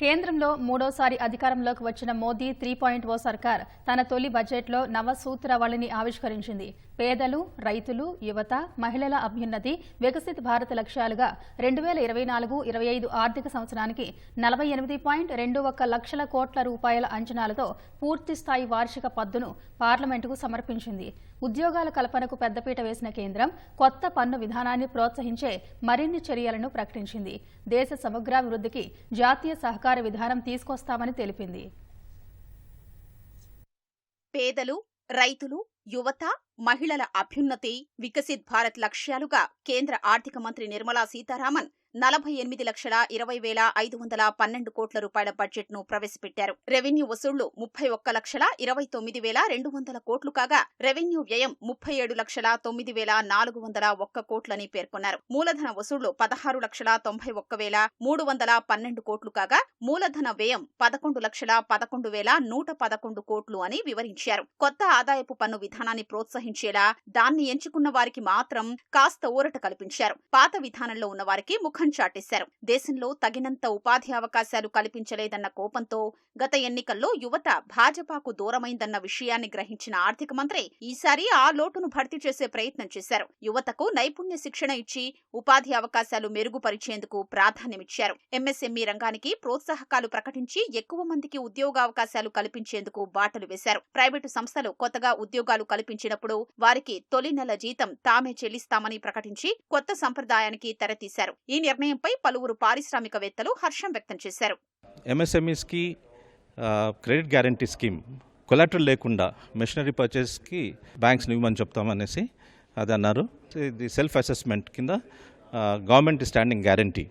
కేంద్రంలో మూడోసారి అధికారంలోకి వచ్చిన మోదీ త్రీ పాయింట్ ఓ సర్కార్ తన తొలి బడ్జెట్లో నవ సూత్రావళిని ఆవిష్కరించింది. పేదలు రైతులు యువత మహిళల అభ్యున్నతి వికసిత్ భారత్ లక్ష్యాలుగా రెండు వేల ఇరవై నాలుగు ఇరవై ఐదు ఆర్థిక సంవత్సరానికి నలభై ఎనిమిది పాయింట్ రెండు ఒక్క లక్షల కోట్ల రూపాయల అంచనాలతో పూర్తిస్థాయి వార్షిక పద్దును పార్లమెంటుకు సమర్పించింది. ఉద్యోగాల కల్పనకు పెద్దపీట వేసిన కేంద్రం కొత్త పన్ను విధానాన్ని ప్రోత్సహించే మరిన్ని చర్యలను ప్రకటించింది. దేశ సమగ్రాభివృద్ధికి జాతీయ సహకారం విధానం తీసుకొస్తామని తెలిపింది. పేదలు రైతులు యువత మహిళల అభ్యున్నతి వికసిత్ భారత్ లక్ష్యాలుగా కేంద్ర ఆర్థిక మంత్రి నిర్మలా సీతారామన్ నలభై ఎనిమిది లక్షల ఇరవై వేల ఐదు వందల పన్నెండు కోట్ల రూపాయల బడ్జెట్ను ప్రవేశపెట్టారు. రెవెన్యూ వసూళ్ళు ముప్పై ఒక్క లక్షల ఇరవై తొమ్మిది వేల రెండు వందల కోట్లు కాగా రెవెన్యూ వ్యయం ముప్పై ఏడు లక్షల తొమ్మిది వేల నాలుగు వందల ఒక్క కోట్లని పేర్కొన్నారు. మూలధన వసూళ్ళు పదహారు లక్షల తొంభై ఒక్క వేల మూడు వందల పన్నెండు కోట్లు కాగా మూలధన వ్యయం పదకొండు లక్షల పదకొండు వేల నూట పదకొండు కోట్లు అని వివరించారు. కొత్త ఆదాయపు పన్ను విధానాన్ని ప్రోత్సహించేలా దాన్ని ఎంచుకున్న వారికి మాత్రం కాస్త ఊరట కల్పించారు. పాత విధానంలో ఉన్న వారికి ముఖం చాటేశారు. దేశంలో తగినంత ఉపాధి అవకాశాలు కల్పించలేదన్న కోపంతో గత ఎన్నికల్లో యువత భాజపాకు దూరమైందన్న విషయాన్ని గ్రహించిన ఆర్థిక మంత్రి ఈసారి ఆ లోటును భర్తీ చేసే ప్రయత్నం చేశారు. యువతకు నైపుణ్య శిక్షణ ఇచ్చి ఉపాధి అవకాశాలు మెరుగుపరిచేందుకు ప్రాధాన్యమిచ్చారు. ఎంఎస్ఎంఈ రంగానికి ప్రోత్సాహకాలు ప్రకటించి ఎక్కువ మందికి ఉద్యోగావకాశాలు కల్పించేందుకు బాటలు వేశారు. ప్రైవేటు సంస్థలు కొత్తగా ఉద్యోగాలు కల్పించినప్పుడు వారికి తొలి నెల జీతం తామే చెల్లిస్తామని ప్రకటించి కొత్త సంప్రదాయానికి తెరతీశారు. ఈ నిర్ణయంపై పలువురు పారిశ్రామికవేత్తలు హర్షం వ్యక్తం చేశారు. ఎంఎస్ఎంఈస్కి క్రెడిట్ గ్యారంటీ స్కీమ్ కొలాటరల్ లేకుండా మెషినరీ పర్చేస్కి బ్యాంక్స్ని ఇవ్వమని చెప్తామనేసి అది అన్నారు. ఇది సెల్ఫ్ అసెస్మెంట్ కింద government standing guarantee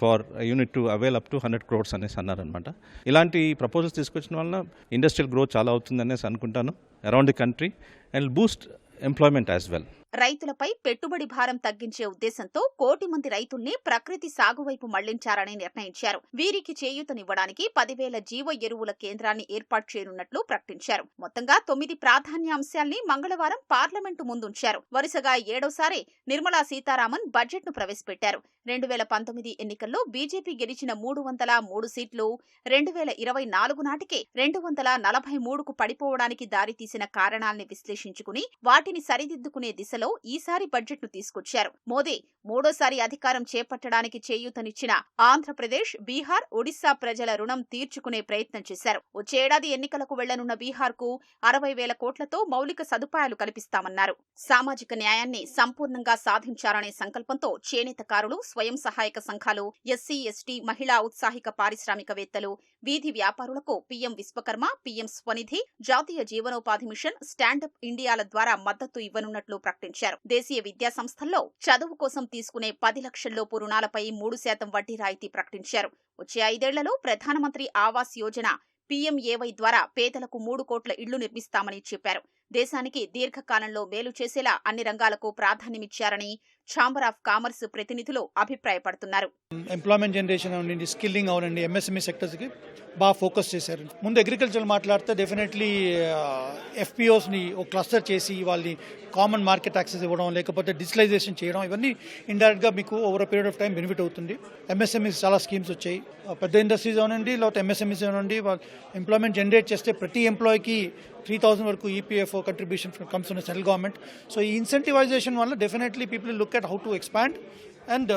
for unit to avail up to hundred crores అనేసి అన్నారనమాట ఇలాంటి ప్రపోజల్స్ తీసుకొచ్చిన వలన ఇండస్ట్రియల్ గ్రోత్ చాలా అవుతుంది అనేసి అనుకుంటాను. Around the country and boost employment as well రైతులపై పెట్టుబడి భారం తగ్గించే ఉద్దేశంతో కోటి మంది రైతుల్ని ప్రకృతి సాగు వైపు మళ్ళించారని నిర్ణయించారు. వీరికి చేయూతనివ్వడానికి పదివేల జీవ ఎరువుల కేంద్రాన్ని ఏర్పాటు చేయనున్నట్లు ప్రకటించారు. మొత్తంగా తొమ్మిది ప్రాధాన్య అంశాల్ని మంగళవారం పార్లమెంటు ముందుంచారు. వరుసగా ఏడోసారి నిర్మలా సీతారామన్ బడ్జెట్ను ప్రవేశపెట్టారు. రెండు వేల పంతొమ్మిది ఎన్నికల్లో బీజేపీ గెలిచిన మూడు వందల మూడు సీట్లు రెండు వేల ఇరవై నాలుగు నాటికి రెండు వందల నలభై మూడుకు పడిపోవడానికి దారితీసిన కారణాల్ని విశ్లేషించుకుని వాటిని సరిదిద్దుకునే దిశలో ఈసారి బడ్జెట్ను తీసుకొచ్చారు. మోదీ మూడోసారి అధికారం చేపట్టడానికి చేయూతనిచ్చిన ఆంధ్రప్రదేశ్ బీహార్ ఒడిశా ప్రజల రుణం తీర్చుకునే ప్రయత్నం చేశారు. వచ్చే ఏడాది ఎన్నికలకు వెళ్ళనున్న బీహార్కు అరవై వేల కోట్లతో మౌలిక సదుపాయాలు కల్పిస్తామన్నారు. సామాజిక న్యాయాన్ని సంపూర్ణంగా సాధించాలనే సంకల్పంతో చేనేతకారులు స్వయం సహాయక సంఘాలు ఎస్సీ ఎస్టీ మహిళా ఉత్సాహిక పారిశ్రామికవేత్తలు వీధి వ్యాపారులకు పీఎం విశ్వకర్మ పీఎం స్వనిధి జాతీయ జీవనోపాధి మిషన్ స్టాండప్ ఇండియాల ద్వారా మద్దతు ఇవ్వనున్నట్లు ప్రకటించారు. దేశీయ విద్యా సంస్థల్లో చదువు కోసం తీసుకునే పది లక్షల్లోపు రుణాలపై మూడు శాతం వడ్డీ రాయితీ ప్రకటించారు. వచ్చే ఐదేళ్ళలో ప్రధానమంత్రి ఆవాస్ యోజన పీఎంఏవై ద్వారా పేదలకు మూడు కోట్ల ఇళ్ళు నిర్మిస్తామని చెప్పారు. దేశానికి దీర్ఘకాలంలో మేలు చేసేలా అన్ని రంగాలకు ప్రాధాన్యమిచ్చారని ఛాంబర్ ఆఫ్ కామర్స్ ప్రతినిధులు అభిప్రాయపడుతున్నారు. ఎంప్లాయ్మెంట్ జనరేషన్ అవునండి స్కిల్లింగ్ అవునండి ఎంఎస్ఎంఈ సెక్టర్స్కి బాగా ఫోకస్ చేశారు. ముందు అగ్రికల్చర్ మాట్లాడితే డెఫినెట్లీ ఎఫ్పిఓస్ని ఒక క్లస్టర్ చేసి వాళ్ళని కామన్ మార్కెట్ యాక్సెస్ ఇవ్వడం లేకపోతే డిజిటలైజేషన్ చేయడం ఇవన్నీ ఇండైరెక్ట్గా మీకు over period of time benefit అవుతుంది. ఎంఎస్ఎంఈస్ చాలా స్కీమ్స్ వచ్చాయి. Uh, పెద్ద ఇండస్ట్రీస్ అవునండి లేకపోతే ఎంఎస్ఎంఈస్ అవునండి వాళ్ళు ఎంప్లాయ్మెంట్ జనరేట్ చేస్తే ప్రతి ఎంప్లాయీకి త్రీ థౌసండ్ వరకు ఈపీఎఫ్ఓ కంట్రిబ్యూషన్ కమ్స్ ఉన్న సెంట్రల్ గవర్నమెంట్ సో ఈ ఇన్సెంటివైజేషన్ వల్ల definitely people look at how to expand and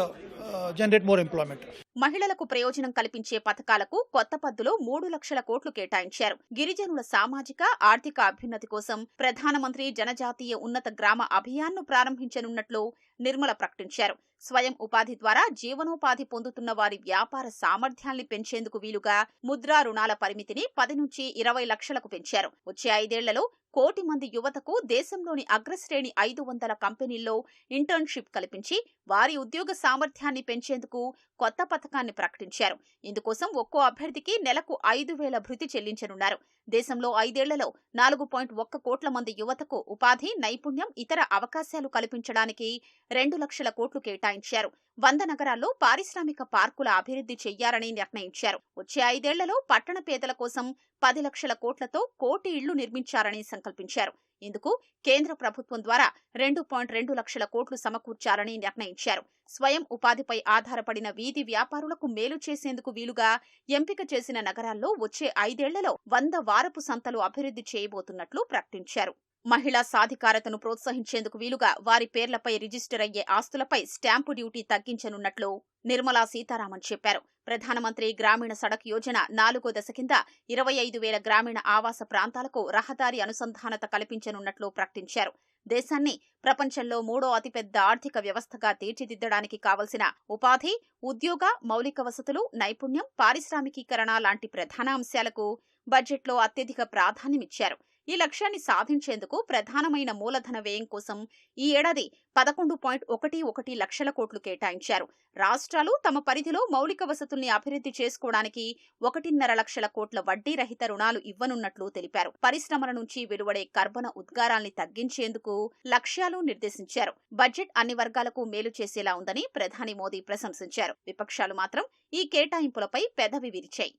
generate more employment మహిళలకు ప్రయోజనం కల్పించే పథకాలకు కొత్త పద్దులో మూడు లక్షల కోట్లు కేటాయించారు. గిరిజనుల సామాజిక ఆర్థిక అభ్యున్నతి కోసం ప్రధానమంత్రి జనజాతీయ ఉన్నత గ్రామ అభియాన్ను ప్రారంభించనున్నట్లు నిర్మల ప్రకటించారు. స్వయం ఉపాధి ద్వారా జీవనోపాధి పొందుతున్న వారి వ్యాపార సామర్థ్యాల్ని పెంచేందుకు వీలుగా ముద్రా రుణాల పరిమితిని పది నుంచి ఇరవై లక్షలకు పెంచారు. వచ్చే ఐదేళ్ళలో కోటి మంది యువతకు దేశంలోని అగ్రశ్రేణి ఐదు వందల కంపెనీల్లో ఇంటర్న్షిప్ కల్పించి వారి ఉద్యోగ సామర్థ్యాన్ని పెంచేందుకు కొత్త పథకం పథకాన్ని ప్రకటించారు. ఇందుకోసం ఒక్కో అభ్యర్థికి నెలకు ఐదు వేల భృతి చెల్లించనున్నారు. దేశంలో ఐదేళ్ళలో నాలుగు పాయింట్ ఒక్క కోట్ల మంది యువతకు ఉపాధి నైపుణ్యం ఇతర అవకాశాలు కల్పించడానికి రెండు లక్షల కోట్లు కేటాయించారు. వంద నగరాల్లో పారిశ్రామిక పార్కుల అభివృద్ధి చెయ్యాలని నిర్ణయించారు. వచ్చే ఐదేళ్ళలో పట్టణ పేదల కోసం పది లక్షల కోట్లతో కోటి ఇళ్ళు నిర్మించారని సంకల్పించారు. ఇందుకు కేంద్ర ప్రభుత్వం ద్వారా రెండు పాయింట్ రెండు లక్షల కోట్లు సమకూర్చాలని నిర్ణయించారు. స్వయం ఉపాధిపై ఆధారపడిన వీధి వ్యాపారులకు మేలు చేసేందుకు వీలుగా ఎంపిక చేసిన నగరాల్లో వచ్చే ఐదేళ్ళలో వంద వారపు సంతలు అభివృద్ధి చేయబోతున్నట్లు ప్రకటించారు. మహిళా సాధికారతను ప్రోత్సహించేందుకు వీలుగా వారి పేర్లపై రిజిస్టర్ అయ్యే ఆస్తులపై స్టాంపు డ్యూటీ తగ్గించనున్నట్లు నిర్మలా సీతారామన్ చెప్పారు. ప్రధానమంత్రి గ్రామీణ సడక్ యోజన నాలుగో దశ కింద ఇరవై ఐదు వేల గ్రామీణ ఆవాస ప్రాంతాలకు రహదారి అనుసంధానత కల్పించనున్నట్లు ప్రకటించారు. దేశాన్ని ప్రపంచంలో మూడో అతిపెద్ద ఆర్థిక వ్యవస్థగా తీర్చిదిద్దడానికి కావలసిన ఉపాధి ఉద్యోగ మౌలిక వసతులు నైపుణ్యం పారిశ్రామికీకరణ లాంటి ప్రధాన అంశాలకు బడ్జెట్లో అత్యధిక ప్రాధాన్యమిచ్చారు. ఈ లక్ష్యాన్ని సాధించేందుకు ప్రధానమైన మూలధన వ్యయం కోసం ఈ ఏడాది పదకొండు పాయింట్ ఒకటి ఒకటి లక్షల కోట్లు కేటాయించారు. రాష్ట్రాలు తమ పరిధిలో మౌలిక వసతుల్ని అభివృద్ధి చేసుకోవడానికి ఒకటిన్నర లక్షల కోట్ల వడ్డీ రహిత రుణాలు ఇవ్వనున్నట్లు తెలిపారు. పరిశ్రమల నుంచి వెలువడే కర్బన ఉద్గారాల్ని తగ్గించేందుకు లక్ష్యాలు నిర్దేశించారు. బడ్జెట్ అన్ని వర్గాలకు మేలు చేసేలా ఉందని ప్రధాని మోదీ ప్రశంసించారు. విపక్షాలు మాత్రం ఈ కేటాయింపులపై పెదవి విరిచాయి.